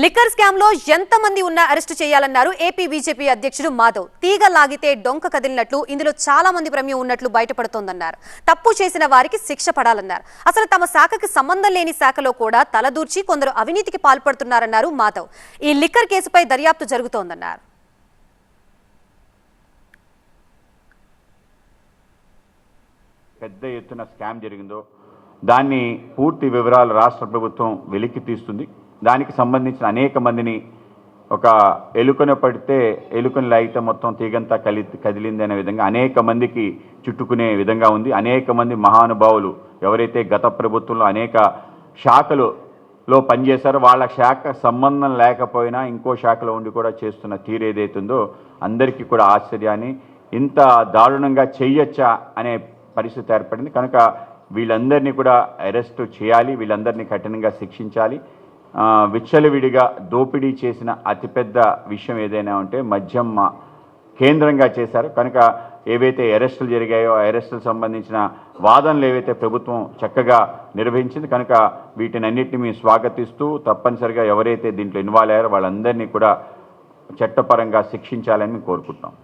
Liquor స్కామ్లో ఎంతమంది ఉన్నా అరెస్టు చేయాలన్నారు ఏపీ బీజేపీ అధ్యక్షుడు మాధవ్. తీగ లాగితే డొంక కదిలినట్లు ఇందులో చాలా మంది ప్రమేయం ఉన్నట్లు బయటపడుతోందన్నారు. తప్పు చేసిన వారికి శిక్ష పడాలన్నారు. అసలు తమ శాఖకి సంబంధం లేని శాఖలో కూడా తలదూర్చి కొందరు అవినీతికి పాల్పడుతున్నారన్నారు మాధవ్. ఈ లిక్కర్ కేసుపై దర్యాప్తు జరుగుతోందన్నారు. పెద్ద ఎత్తున స్కామ్ జరిగిందో దాన్ని పూర్తి వివరాలు రాష్ట్ర ప్రభుత్వం వెలికి తీస్తుంది. దానికి సంబంధించిన అనేక మందిని ఒక ఎలుకను పడితే ఎలుకను లాగితే మొత్తం తీగంతా కలి కదిలింది అనే విధంగా అనేక మందికి చుట్టుకునే విధంగా ఉంది. అనేక మంది మహానుభావులు ఎవరైతే గత ప్రభుత్వంలో అనేక శాఖలు లో పనిచేశారో వాళ్ళ శాఖ సంబంధం లేకపోయినా ఇంకో శాఖలో ఉండి కూడా చేస్తున్న తీరు ఏదైతుందో అందరికీ కూడా ఆశ్చర్యాన్ని. ఇంత దారుణంగా చెయ్యొచ్చా అనే పరిస్థితి ఏర్పడింది. కనుక వీళ్ళందరినీ కూడా అరెస్ట్ చేయాలి. వీళ్ళందరినీ కఠినంగా శిక్షించాలి. విచ్చలవిడిగా దోపిడీ చేసిన అతిపెద్ద విషయం ఏదైనా ఉంటే మద్యం కేంద్రంగా చేశారు. కనుక ఏవైతే అరెస్టులు జరిగాయో ఆ అరెస్టులకు సంబంధించిన వాదనలు ఏవైతే ప్రభుత్వం చక్కగా నిర్వహించింది కనుక వీటినన్నిటిని మేము స్వాగతిస్తూ తప్పనిసరిగా ఎవరైతే దీంట్లో ఇన్వాల్వ్ అయ్యారో వాళ్ళందరినీ కూడా చట్టపరంగా శిక్షించాలని కోరుకుంటాం కోరుకుంటున్నాం.